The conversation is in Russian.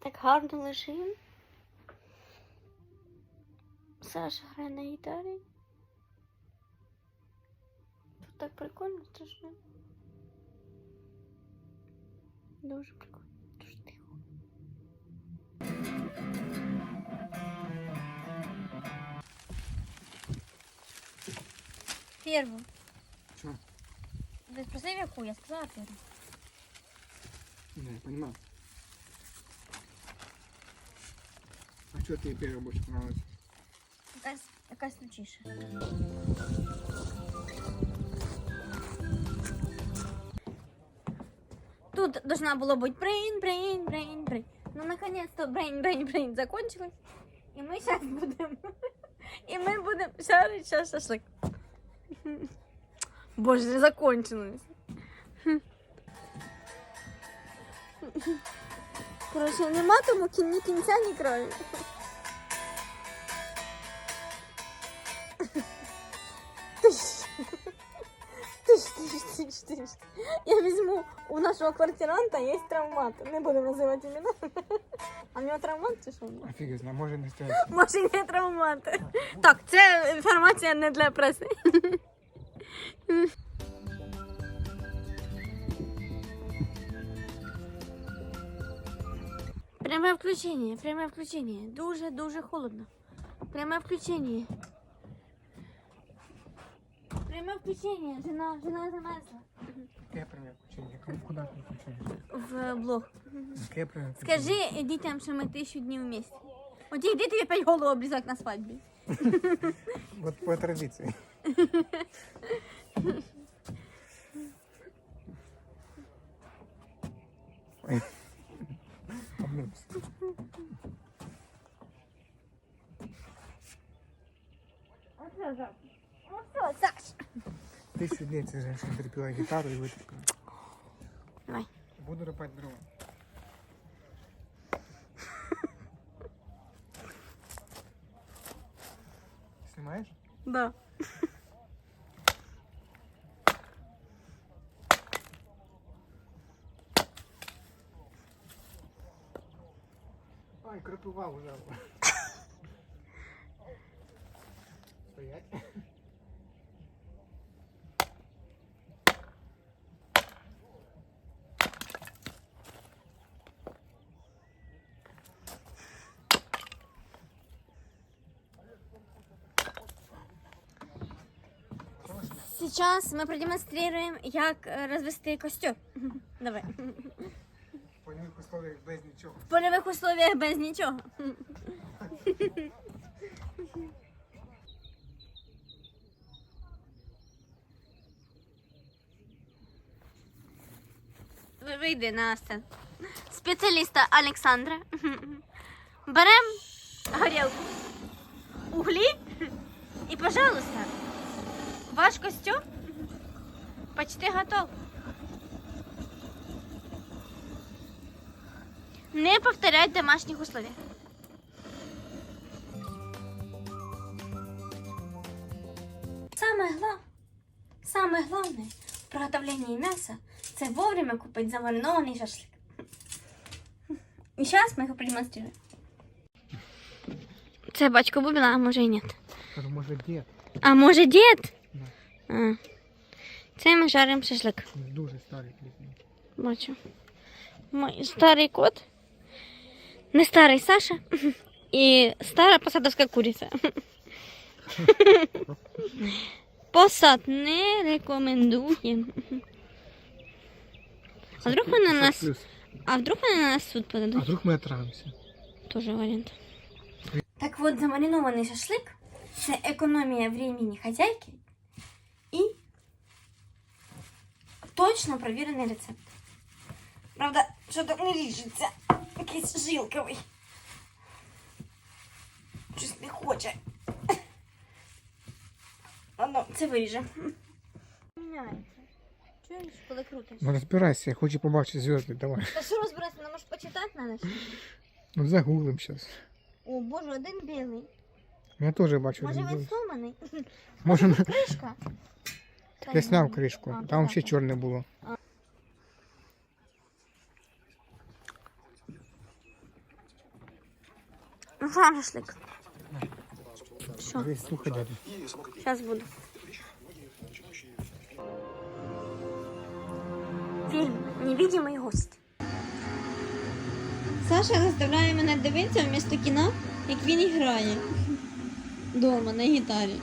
Так гарно лежим. Саша грає на гітарі. Тут так прикольно, страшно. Дуже прикольно. Дуже тихо. Первую. Что? Ты спроси яку, я сказала первую. Не, я понимаю. А что тебе первое больше понравилось? Якась, якась лучіша. Тут должна была быть брейн, брейн, брейн, брейн. Ну, наконец-то брейн, брейн, брейн закончилась. И мы сейчас будем... И мы будем жарить сейчас шашлык. Боже, не закончилось. Короче, нема тому кі- ні кінця, ні краю. Тиш. Тиш, тиш, тиш, тиш. Я візьму у нашого квартиранта є травмат. Не будемо називати імена. А в нього травмат чи що? Офигеть, знаю, может не стоять. Може, не травмат. Так, це інформація не для преси. Пряме включення, пряме включення. Дуже-дуже холодно. Пряме включення. Пряме включення. Жена, жена замерзла. Какое прямое включение? Кому- Куда ты включаешь? В блог. Какое прямое включение? Скажи дітям, що ми тисячу днів вместе. От йди тобі п'ять голову обрізати на свадьбі. Вот по традиции. Ой. Обнялся. Ну все, Саш. Тысячу дней эта женщина терпела гитару и вытерпела. Давай. Буду рубать дрова. Снимаешь? Да. Ай, крапива уже. Стоять. Сейчас мы продемонстрируем, як е, розвести костюм. Давай. В польових условиях без нічого. В польових условиях без нічого. Вийди на сцену. Спеціаліста Олександра. Берем горілку, костюм почти готов. Не повторять в домашних условиях. Самое главное, самое главное в приготовлении мяса це вовремя купить замаринованный шашлык. И сейчас мы его продемонстрируем. Це батько Бубіна, а може і ні. Кажу, може дід. А може дід? Да. А. Це ми жаримо шашлик. Дуже старий кліп. Бачу. Мой старий кот. Не старий Саша. І стара посадовська куриця. Посад не рекомендуємо. А вдруг вони на нас. Плюс. А вдруг вони на нас суд А подадуть? вдруг ми отравимося? Тоже вариант. Так вот, замаринованный шашлык – це экономия времени хозяйки и точно проверенный рецепт. Правда, що так не ріжеться. Якийсь жилковий. Щось не хоче. Ладно, це виріже. Міняється. Чуєш, коли крутиш? Ну розбирайся, я хочу побачити зв'язки, давай. Та що розбиратися, нам може почитати надо? ж? Ну загуглим зараз. О, боже, один білий. Я теж бачу. Може він сломаний? Може, на- Кришка. так я сняв кришку, А, там ще чорне було. шашлик. Що? Дивись, слухай, дядя. Сейчас буду. Фільм Невидимий гость. Саша заставляє мене дивитися вмісто кіна, як він грає. Дома на гітарі.